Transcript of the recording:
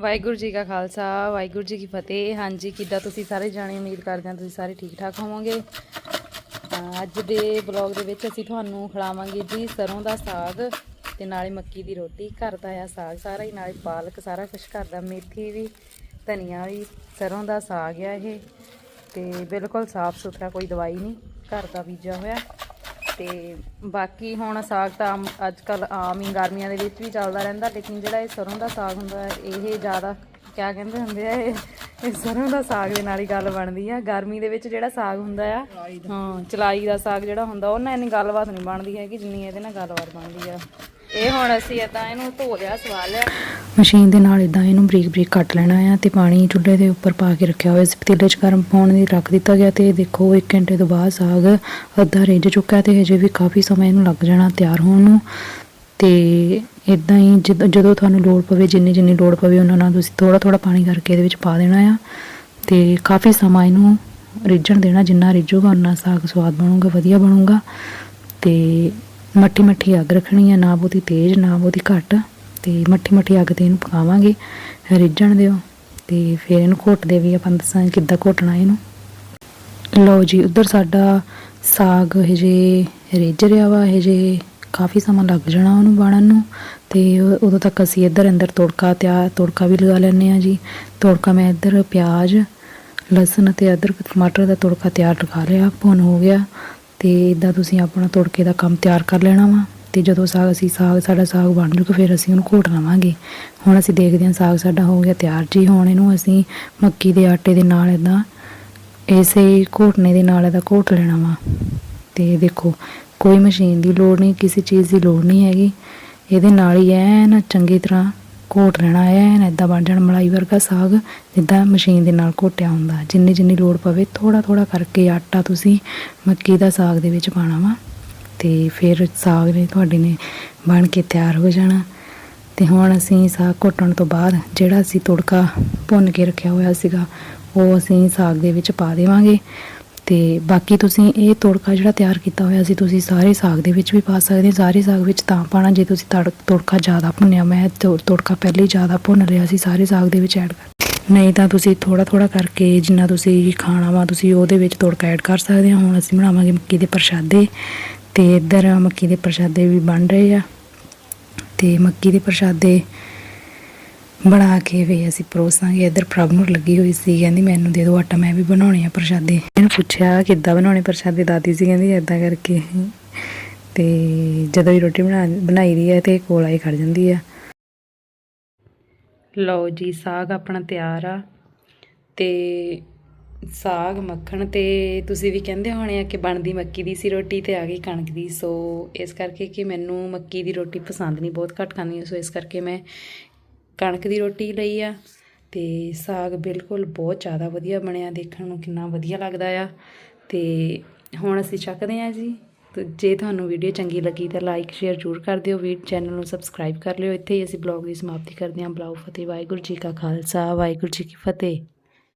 ਵਾਹਿਗੁਰੂ ਜੀ ਕਾ ਖਾਲਸਾ, ਵਾਹਿਗੁਰੂ ਜੀ ਕੀ ਫਤਿਹ। ਹਾਂਜੀ, ਕਿੱਦਾਂ ਤੁਸੀਂ ਸਾਰੇ ਜਾਣੇ? ਉਮੀਦ ਕਰਦੇ ਹਾਂ ਤੁਸੀਂ ਸਾਰੇ ਠੀਕ ਠਾਕ ਹੋਵੋਗੇ। ਅੱਜ ਦੇ ਬਲੌਗ ਦੇ ਵਿੱਚ ਅਸੀਂ ਤੁਹਾਨੂੰ ਖਿਲਾਵਾਂਗੇ ਜੀ ਸਰੋਂ ਦਾ ਸਾਗ ਤੇ ਨਾਲੇ ਮੱਕੀ ਦੀ ਰੋਟੀ। ਘਰ ਦਾ ਆ ਸਾਗ ਸਾਰਾ ਹੀ, ਨਾਲੇ ਪਾਲਕ ਸਾਰਾ ਕੁਝ ਘਰ ਦਾ, ਮੇਥੀ ਵੀ, ਧਨੀਆ ਵੀ, ਸਰੋਂ ਦਾ ਸਾਗ ਆ ਇਹ। ਤੇ ਬਿਲਕੁਲ ਸਾਫ਼ ਸੁਥਰਾ ਕੋਈ ਦਵਾਈ ਨਹੀਂ, ਘਰ ਦਾ ਬੀਜਿਆ ਹੋਇਆ। ਤੇ ਬਾਕੀ ਹੁਣ ਸਾਗ ਤਾਂ ਅੱਜ ਕੱਲ ਆਮ ਹੀ ਗਰਮੀਆਂ ਦੇ ਵਿੱਚ ਵੀ ਚੱਲਦਾ ਰਹਿੰਦਾ ਲੇਕਿਨ ਜਿਹੜਾ ਇਹ ਸਰੋਂ ਦਾ ਸਾਗ ਹੁੰਦਾ ਹੈ, ਇਹ ਜ਼ਿਆਦਾ ਕਿਆ ਕਹਿੰਦੇ ਹੁੰਦੇ ਆ ਇਹ ਇਹ ਸਰੋਂ ਦਾ ਸਾਗ ਦੇ ਨਾਲ ਹੀ ਗੱਲ ਬਣਦੀ ਆ। ਗਰਮੀ ਦੇ ਵਿੱਚ ਜਿਹੜਾ ਸਾਗ ਹੁੰਦਾ ਆ ਹਾਂ ਚਲਾਈ ਦਾ ਸਾਗ ਜਿਹੜਾ ਹੁੰਦਾ ਉਹ ਨਾਲ ਇੰਨੀ ਗੱਲਬਾਤ ਨਹੀਂ ਬਣਦੀ ਹੈਗੀ ਜਿੰਨੀ ਇਹਦੇ ਨਾਲ ਗੱਲਬਾਤ ਬਣਦੀ ਆ। ਇਹ ਹੁਣ ਅਸੀਂ ਏਦਾਂ ਇਹਨੂੰ ਧੋ ਲਿਆ, ਸਵਾ ਲਿਆ। ਮਸ਼ੀਨ ਦੇ ਨਾਲ ਇਦਾਂ ਇਹਨੂੰ ਬਰੀਕ ਬਰੀਕ ਕੱਟ ਲੈਣਾ ਆ ਤੇ ਪਾਣੀ ਚੁੱਲ੍ਹੇ ਦੇ ਉੱਪਰ ਪਾ ਕੇ ਰੱਖਿਆ ਹੋਇਆ ਸੀ। ਪਤੀਲੇ 'ਚ ਗਰਮ ਪਾਉਣ ਦੀ ਰੱਖ ਦਿੱਤਾ ਗਿਆ ਤੇ ਦੇਖੋ 1 ਘੰਟੇ ਤੋਂ ਬਾਅਦ ਸਾਗ ਅੱਧਾ ਰਿੱਝ ਚੁੱਕਾ ਤੇ ਹਜੇ ਵੀ ਕਾਫੀ ਸਮਾਂ ਇਹਨੂੰ ਲੱਗ ਜਾਣਾ ਤਿਆਰ ਹੋਣ ਨੂੰ। ਤੇ ਇਦਾਂ ਹੀ ਜਦ- ਜਦੋਂ ਤੁਹਾਨੂੰ ਲੋੜ ਪਵੇ, ਜਿੰਨੀ ਜਿੰਨੀ ਲੋੜ ਪਵੇ, ਉਹਨਾਂ ਨਾਲ ਤੁਸੀਂ ਥੋੜਾ ਥੋੜਾ ਪਾਣੀ ਕਰਕੇ ਇਹਦੇ ਵਿੱਚ ਪਾ ਦੇਣਾ ਆ। ਤੇ ਕਾਫੀ ਸਮਾਂ ਇਹਨੂੰ ਰਿੱਝਣ ਦੇਣਾ, ਜਿੰਨਾ ਰਿੱਝੂਗਾ ਉਨਾ ਸਾਗ ਸਵਾਦ ਬਣੂਗਾ, ਵਧੀਆ ਬਣੂਗਾ। ਤੇ ਮੱਠੀ ਮੱਠੀ ਅੱਗ ਰੱਖਣੀ ਆ, ਨਾ ਬਹੁਤੀ ਤੇਜ਼, ਨਾ ਬਹੁਤੀ ਘੱਟ। ਤੇ ਮੱਠੀ ਮੱਠੀ ਅੱਗ ਤੇ ਇਹਨੂੰ ਪਕਾਵਾਂਗੇ, ਰਿੱਝਣ ਦਿਓ। ਤੇ ਫਿਰ ਇਹਨੂੰ ਘੋਟਦੇ ਵੀ ਆਪਾਂ ਦੱਸਾਂ ਕਿੱਦਾਂ ਘੋਟਣਾ ਇਹਨੂੰ। ਲਓ ਜੀ, ਉਧਰ ਸਾਡਾ ਸਾਗ ਹਜੇ ਰਿੱਝ ਰਿਹਾ ਵਾ ਹਜੇ ਕਾਫੀ ਸਮਾਂ ਲੱਗ ਜਾਣਾ ਉਹਨੂੰ ਬਣਨ ਨੂੰ। ਤੇ ਉਦੋਂ ਤੱਕ ਅਸੀਂ ਇੱਧਰ ਅੰਦਰ ਤੜਕਾ ਤਿਆਰ ਤੜਕਾ ਵੀ ਲਗਾ ਲੈਂਦੇ ਆ ਜੀ। ਤੜਕਾ ਮੈਂ ਇੱਧਰ ਪਿਆਜ਼, ਲਸਣ ਅਤੇ ਅਦਰਕ, ਟਮਾਟਰ ਦਾ ਤੜਕਾ ਤਿਆਰ ਲਗਾ ਲਿਆ, ਭੁੰਨ ਹੋ ਗਿਆ। ਤੇ ਇਦਾਂ ਤੁਸੀਂ ਆਪਣਾ ਤੁੜਕੇ ਦਾ ਕੰਮ ਤਿਆਰ ਕਰ ਲੈਣਾ ਵਾ ਤੇ ਜਦੋਂ ਸਾਗ ਅਸੀਂ ਸਾਗ ਸਾਡਾ ਸਾਗ ਬਣ ਜੂਗਾ, ਫਿਰ ਅਸੀਂ ਉਹਨੂੰ ਘੋਟ ਲਵਾਂਗੇ। ਹੁਣ ਅਸੀਂ ਦੇਖਦੇ ਹਾਂ ਸਾਗ ਸਾਡਾ ਹੋ ਗਿਆ ਤਿਆਰ ਜੀ। ਹੁਣ ਇਹਨੂੰ ਅਸੀਂ ਮੱਕੀ ਦੇ ਆਟੇ ਦੇ ਨਾਲ ਇਦਾਂ ਇਸੇ ਘੋਟਨੇ ਦੇ ਨਾਲ ਇਹਦਾ ਘੋਟ ਲੈਣਾ ਵਾ। ਤੇ ਦੇਖੋ, ਕੋਈ ਮਸ਼ੀਨ ਦੀ ਲੋੜ ਨਹੀਂ, ਕਿਸੇ ਚੀਜ਼ ਦੀ ਲੋੜ ਨਹੀਂ ਹੈਗੀ। ਇਹਦੇ ਨਾਲ ਹੀ ਐਨ ਚੰਗੀ ਤਰ੍ਹਾਂ ਘੋਟ ਰਹਿਣਾ ਲੈਣਾ ਐਨ ਏਦਾਂ ਬਣ ਜਾਣ ਮਲਾਈ ਵਰਗਾ ਸਾਗ, ਜਿੱਦਾਂ ਮਸ਼ੀਨ ਦੇ ਨਾਲ ਘੋਟਿਆ ਹੁੰਦਾ। ਜਿੰਨੀ ਜਿੰਨੀ ਲੋੜ ਪਵੇ ਥੋੜਾ ਥੋੜਾ ਕਰਕੇ ਆਟਾ ਤੁਸੀਂ ਮੱਕੀ ਦਾ ਸਾਗ ਦੇ ਵਿੱਚ ਪਾਣਾ ਵਾ। ਤੇ ਫਿਰ ਸਾਗ ਨੇ ਤੁਹਾਡੇ ਨੇ ਬਣ ਕੇ ਤਿਆਰ ਹੋ ਜਾਣਾ। ਤੇ ਹੁਣ ਅਸੀਂ ਸਾਗ ਘੋਟਣ ਤੋਂ ਬਾਅਦ ਜਿਹੜਾ ਅਸੀਂ ਤੜਕਾ ਭੁੰਨ ਕੇ ਰੱਖਿਆ ਹੋਇਆ ਸੀਗਾ, ਉਹ ਅਸੀਂ ਸਾਗ ਦੇ ਵਿੱਚ ਪਾ ਦੇਵਾਂਗੇ। ਤੇ ਬਾਕੀ ਤੁਸੀਂ ਇਹ ਤੜਕਾ ਜਿਹੜਾ ਤਿਆਰ ਕੀਤਾ ਹੋਇਆ ਸੀ, ਤੁਸੀਂ ਸਾਰੇ ਸਾਗ ਦੇ ਵਿੱਚ ਵੀ ਪਾ ਸਕਦੇ ਹੋ। ਸਾਰੇ ਸਾਗ ਵਿੱਚ ਤਾਂ ਪਾਣਾ ਜੇ ਤੁਸੀਂ ਤੜ- ਤੜਕਾ ਜ਼ਿਆਦਾ ਭੁੰਨਿਆ, ਮੈਂ ਤੜ- ਤੜਕਾ ਪਹਿਲੇ ਹੀ ਜ਼ਿਆਦਾ ਭੁੰਨ ਲਿਆ ਸੀ, ਸਾਰੇ ਸਾਗ ਦੇ ਵਿੱਚ ਐਡ ਕਰ ਨਹੀਂ ਤਾਂ ਤੁਸੀਂ ਥੋੜਾ ਥੋੜਾ ਕਰਕੇ ਜਿੰਨਾ ਤੁਸੀਂ ਖਾਣਾ ਵਾ, ਤੁਸੀਂ ਉਹਦੇ ਵਿੱਚ ਤੜਕਾ ਐਡ ਕਰ ਸਕਦੇ ਹੋ। ਹੁਣ ਅਸੀਂ ਬਣਾਵਾਂਗੇ ਮੱਕੀ ਦੇ ਪ੍ਰਸ਼ਾਦੇ ਤੇ ਇੱਧਰ ਮੱਕੀ ਦੇ ਪ੍ਰਸ਼ਾਦੇ ਵੀ ਬਣ ਰਹੇ ਆ। ਤੇ ਮੱਕੀ ਦੇ ਪ੍ਰਸ਼ਾਦੇ ਬਣਾ ਕੇ ਵੀ ਅਸੀਂ ਪਰੋਸਾਂਗੇ। ਇੱਧਰ ਪ੍ਰਭ ਨੂੰ ਲੱਗੀ ਹੋਈ ਸੀ, ਕਹਿੰਦੀ ਮੈਨੂੰ ਦੇ ਦਿਓ ਆਟਾ, ਮੈਂ ਵੀ ਬਣਾਉਣੇ ਆ ਪ੍ਰਸ਼ਾਦੇ। ਇਹਨੂੰ ਪੁੱਛਿਆ ਕਿੱਦਾਂ ਬਣਾਉਣੇ ਪ੍ਰਸ਼ਾਦੇ, ਦਾਦੀ ਸੀ ਕਹਿੰਦੀ ਏਦਾਂ ਕਰਕੇ। ਤੇ ਜਦੋਂ ਵੀ ਰੋਟੀ ਬਣਾ, ਬਣਾਈ ਦੀ ਹੈ ਤੇ ਕੋਲ ਆਈ ਖੜ ਜਾਂਦੀ ਆ। ਲਓ ਜੀ, ਸਾਗ ਆਪਣਾ ਤਿਆਰ ਆ। ਤੇ ਸਾਗ, ਮੱਖਣ ਤੇ ਤੁਸੀਂ ਵੀ ਕਹਿੰਦੇ ਹੋਣੇ ਆ ਕਿ ਬਣਦੀ ਮੱਕੀ ਦੀ ਸੀ ਰੋਟੀ ਤੇ ਆ ਗਈ ਕਣਕ ਦੀ। ਸੋ ਇਸ ਕਰਕੇ ਕਿ ਮੈਨੂੰ ਮੱਕੀ ਦੀ ਰੋਟੀ ਪਸੰਦ ਨਹੀਂ, ਬਹੁਤ ਘੱਟ ਖਾਂਦੀ ਸੋ ਇਸ ਕਰਕੇ ਮੈਂ ਕਣਕ ਦੀ ਰੋਟੀ ਲਈ ਆ ਤੇ ਸਾਗ ਬਿਲਕੁਲ ਬਹੁਤ ਜ਼ਿਆਦਾ ਵਧੀਆ ਬਣਿਆ ਦੇਖਣ ਨੂੰ, ਕਿੰਨਾ ਵਧੀਆ ਲੱਗਦਾ ਆ। ਤੇ ਹੁਣ ਅਸੀਂ ਚੱਕਦੇ ਹਾਂ ਜੀ। ਤੇ ਜੇ ਤੁਹਾਨੂੰ ਵੀਡੀਓ ਚੰਗੀ ਲੱਗੀ ਤਾਂ ਲਾਈਕ ਸ਼ੇਅਰ ਜ਼ਰੂਰ ਕਰ ਦਿਓ। ਵੀ ਚੈਨਲ ਨੂੰ ਸਬਸਕ੍ਰਾਈਬ ਕਰ ਲਿਓ। ਇੱਥੇ ਹੀ ਅਸੀਂ ਬਲੌਗ ਦੀ ਸਮਾਪਤੀ ਕਰਦੇ ਹਾਂ। ਬਲਾਉ ਫਤਿਹ, ਵਾਹਿਗੁਰੂ ਜੀ ਕਾ ਖਾਲਸਾ, ਵਾਹਿਗੁਰੂ ਜੀ ਕੀ ਫਤਿਹ।